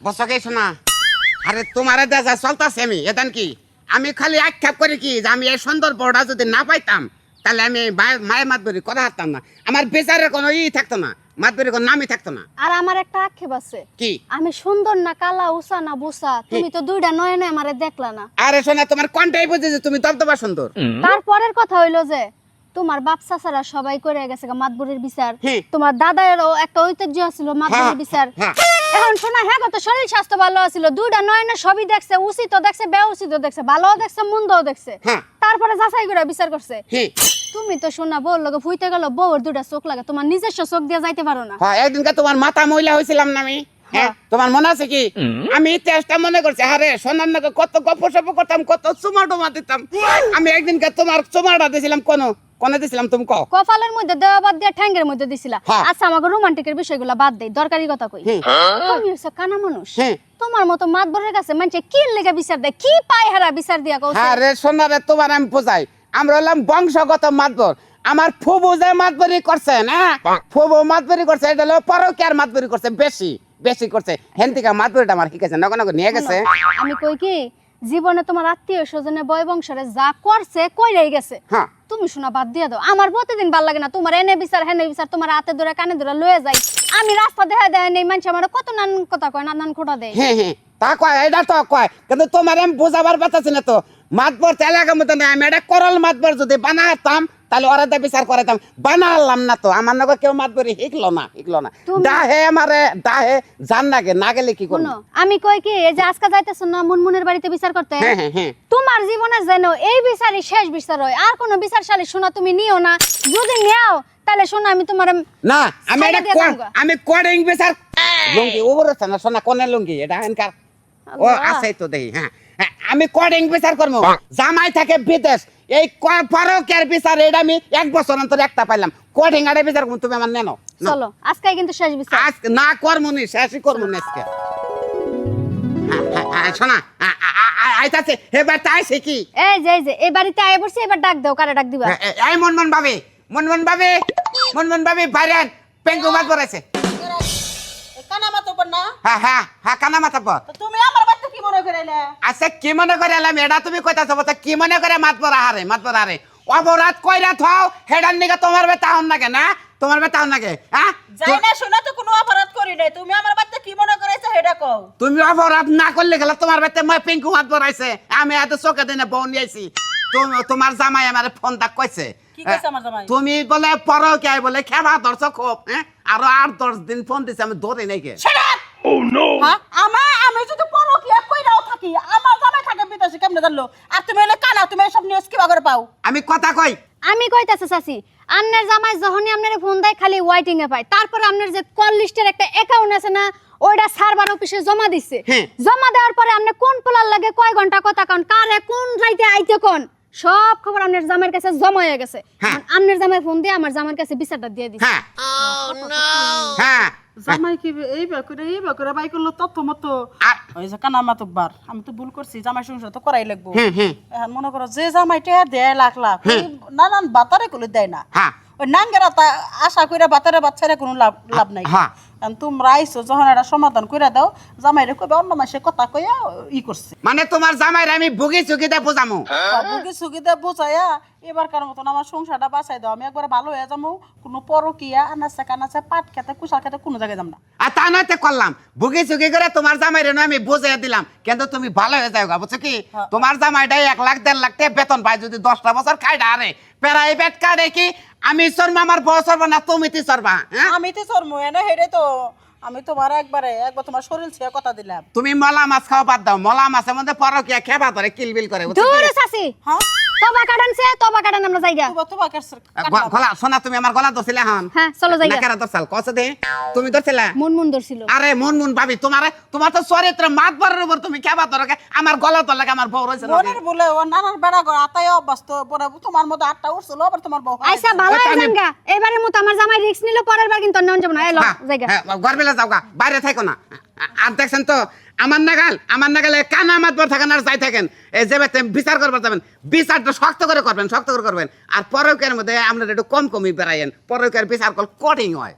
বসকে শোনা। আরে তোমার দেশা চলতেছে আমি। এদান কি? আমি খালি আক্ষেপ করি কি যে আমি এই সুন্দর বড়টা যদি না পাইতাম তাহলে আমি মায়ের মাতবরি করা হারতাম না। আমার বিচারের কোনো ই থাকতো না মাতবরি কোনো নামই থাকতো না। আর আমার একটা আক্ষেপ আছে। কি? আমি সুন্দর না কালা উষা না বুসা তুমি তো দুইটা নয় নয় আমারে দেখলা না। আরে শোনা তোমার কোনটাই বুঝে যে তুমি দবদবা সুন্দর। তারপরের কথা হইল যে তোমার বাপ চাচারা সবাই করে গেছে গা মাতবরের বিচার। হুম। তোমার দাদারও একটা ঐতিহ্য ছিল মাতবরের হ্যাঁ, বিচার। হ্যাঁ। এখন শোনা হ্যাঁ কত শরীর স্বাস্থ্য ভালো আছিল। দুইটা নয় না সবই দেখছে উচিত দেখছে বেউচিত দেখছে ভালো দেখছে মন্দ দেখছে। হ্যাঁ। তারপরে যাচাই করে বিচার করছে। তুমি তো শোনা বউর লগে ফুইতে গেল বউর দুটা চোখ লাগে তোমার নিজস্ব চোখ দিয়ে যাইতে পারো না। হ্যাঁ একদিনকে তোমার মাথা মহিলা হয়েছিলাম না আমি? হ্যাঁ? তোমার মনে আছে কি? আমি ইতিহাসটা মনে করছি আরে সোনার নাকি কত গপ্প সপ করতাম কত চুমা টুমা দিতাম। আমি একদিনকে তোমার চুমাটা দিয়েছিলাম কোন কোনে দিয়েছিলাম তুমি কও? কপালের মধ্যে দেওয়া বাদ দিয়ে ঠ্যাঙ্গের মধ্যে দিছিলা। হ্যাঁ। আচ্ছা আমাকে রোমান্টিকের বিষয়গুলো বাদ দেই দরকারি কথা কই। তুমি হচ্ছে কানা মানুষ। হ্যাঁ। তোমার মতো মাতবরের কাছে মানুষে কি লেগে বিচার দেয়? কি পায় হারা বিচার দিয়া কৌছে হ্যাঁ রে সোনারে তোমার আমি বোঝাই। আমরা হলাম বংশগত মাতবর। আমার ফুবু যে মাতবরি করছে না? ফুবু মাতবরি করছে এটা হলো পরকিয়ার মাতবরি করছে বেশি। বেশি করছে। হেন থেকে মাতবরিটা আমার শিখেছে নগো নগো নিয়ে গেছে। আমি কই কি জীবনে তোমার আত্মীয় স্বজনে বয় বংশরে যা করছে কইরাই গেছে। হ্যাঁ। তুমি শোনা বাদ দিয়ে দাও। আমার প্রতিদিন ভালো লাগে না। তোমার এনে বিচার হেনে বিচার তোমার হাতে ধরে কানে ধরে লয়ে যাই। আমি রাস্তা দেখা দেয় নেই মানুষ আমার কত নান কথা কয় নানান খোটা দেয়। হ্যাঁ হ্যাঁ। তা কয় এটা তো কয়। কিন্তু তোমার আমি বোঝাবার পাচ্ছি না তো। মাতবর এলাকার মতো না আমি এটা করল মাতবর যদি বানাতাম তাহলে ওরা দিয়ে বিচার করাইতাম বানালাম না তো আমার নগর কেউ মাত মাতবরি শিখলো না শিখলো না। তুমি- ডাহে আমারে ডাহে জান না গে না গেলে কি করব? শোনো আমি কই কি এই যে আজকে যাইতেছ না মুনমুনের বাড়িতে বিচার করতে? হ্যাঁ হ্যাঁ হ্যাঁ। তোমার জীবনে যেন এই বিচারই শেষ বিচার হয় আর কোনো বিচার শালী শোনা তুমি নিও না। যদি নেও তাহলে শোনো আমি তোমার না আমি এটা আমি কোডিং বিচার লুঙ্গি ওবর না সোনা কোনে লুঙ্গি এটা এনকার ও। আছে তো দেখি হ্যাঁ। হ্যাঁ, আমি কোডিং বিচার করব। জামাই থাকে বিদেশ এই ক- পরকের বিচার এটা আমি এক বছর অন্তর একটা পাইলাম। কোডিং আরে বিচার করব তুমি আমার নেনো? চলো আজকে কিন্তু শেষ বিচার। আজ না কর্মনি শেষই করব না আজকে। হ্যাঁ, হ্যাঁ, হ্যাঁ, শোনা আইতাছে এবার তাই সে কি? এই যে এই যে এই বাড়িতে আয় বসে এবার ডাক দাও কারে ডাক দিবা? এই মনমন ভাবি মনমন ভাবি মনমন ভাবি বাইরেন পেঙ্গু মাত করেছে কানা মাতো না? হ্যাঁ হ্যাঁ হ্যাঁ কানা মাথা পর তুমি আমার মনে আচ্ছা কি মনে করে এলাম? এটা তুমি কইতাছো বলতে কি মনে করে মাত পরা হারে মাত পরা হারে? অপরাধ কইরা থাও হেডার নিকে তোমার বেতা হন নাকে না তোমার বেতা হন নাকে হ্যাঁ? যাই না শুনে তো কোনো অপরাধ করি নাই। তুমি আমার বাচ্চা কি মনে করেছ সেটা কও। তুমি অপরাধ না করলে গেলে তোমার বেতে মই পিঙ্কু মাত পরাইছে আমি এত চোখে দিনে বউ নিয়েছি তুমি- তোমার জামাই আমার ফোন তাক কইছে জামাই? তুমি বলে পরো কে বলে খেবা ধরছ খুব হ্যাঁ? আরও আট দশ দিন ফোন দিছে আমি ধরে নাই কে। হ্যাঁ? আমার আমি যদি পরো কি কইরাও থাকি আমার জামাই থাকে বিদেশে কেমনে জানলো? আর তুমি এলে কানা তুমি এসব নিউজ কিবা করে পাও? আমি কথা কই। আমি কইতাছে চাচি আমনের জামাই যখনই আপনার ফোন দেয় খালি ওয়াইটিং এ পায়। তারপর আপনার যে কল লিস্টের একটা অ্যাকাউন্ট আছে না ওইটা সার্ভার অফিসে জমা দিচ্ছে হ্যাঁ। জমা দেওয়ার পরে আপনি কোন পোলার লাগে কয় ঘণ্টা কথা কন কারে কোন রাইতে আইতে কোন সব খবর আপনার জামাইয়ের কাছে জমা হয়ে গেছে। হ্যাঁ। আপনার জামাই ফোন দিয়ে আমার জামাইয়ের কাছে বিচারটা দিয়ে দিচ্ছে হ্যাঁ। হ্যাঁ। জামাই কি এই করে এই করে বাই করল তত মতো। ওই যে কানা মাতব্বার আমি তো ভুল করছি জামাই সংসার তো করাই লাগবো। হুম হুম এখন মনে করো যে জামাইটা দেয় লাখ লাখ নানান বাতারে করে দেয় না। হ্যাঁ। ওই নাঙ্গেরা তা আশা করে বাতারে বাচ্চারা কোনো লাভ লাভ নাই। হ্যাঁ। তোমরা যখন এটা সমাধান কইরা দাও জামাইরে কইবে অন্য মাসে কথা কইয়া ই করছে। মানে তোমার জামাইরে আমি বুগি চুকিতে বোঝামু? বুকি সুকিতে বুঝাইয়া এবার কার মতন আমার সংসারটা বাঁচাই দাও আমি একবার ভালো হয়ে যাব কোনো পরকিয়া আনাচে কানাচে পাট খেতে কুশাল খেতে কোনো জায়গায় যাম না। আর তা নয়তে করলাম চুকি করে তোমার জামাইরে না আমি বুঝাই দিলাম কিন্তু তুমি ভালো হয়ে যাও বুঝছ কি? তোমার জামাইটাই এক লাখ দেড় লাখ টাকা বেতন পায় যদি দশটা বছর খাই আরে প্রাইভেট কার্ডে কি? আমি সরবা আমার বউ সরবা না তুমি তি সরবা হ্যাঁ? আমি তো চর্ম এনে হেরে তো আমি তোমার একবারে একবার তোমার শরীর ছিঁড়ে কথা দিলাম। তুমি মলা মাছ খাওয়া বাদ দাও। মলা মাছের মধ্যে পরকিয়া খেবা ধরে কিলবিল করে? দূরে চাচি হ্যাঁ? তবা কাটানছে তবা কাটান আমরা তোমার কাছে গলা শোনা তুমি আমার গলা ধরছিলে হন। হ্যাঁ চলো জায়গা নাকেরা ধরছাল কসে দে তুমি ধরছিলে? মন মন ধরছিল। আরে মন মন ভাবি তোমার তোমার তো চরিত্র মাত বরের উপর তুমি খেবা ধরো কে? আমার গলা ধর লাগে আমার বউ রয়েছে লগে। বলে ও নানার বেড়া ঘর আতায় অভ্যস্ত পরে তোমার মধ্যে আটটা উঠছিল আবার তোমার বউ আইসা ভালো জানগা এবারের মতো আমার জামাই রিস্ক নিল পরের বার কিন্তু অন্য যাব না। এলো হ্যাঁ, জায়গা হ্যাঁ, গরবেলা যাও গা বাইরে থাকো না। আর দেখছেন তো, আমার নাগাল, আমার নাগালে কানা আমার পর থাকেন আর যাই থাকেন। যে বিচার করবার যাবেন, বিচারটা শক্ত করে করবেন, শক্ত করে করবেন। আর পরকের মধ্যে আপনারা একটু কম কমই বেড়াইয়েন পরকের বিচার কল কঠিন হয়।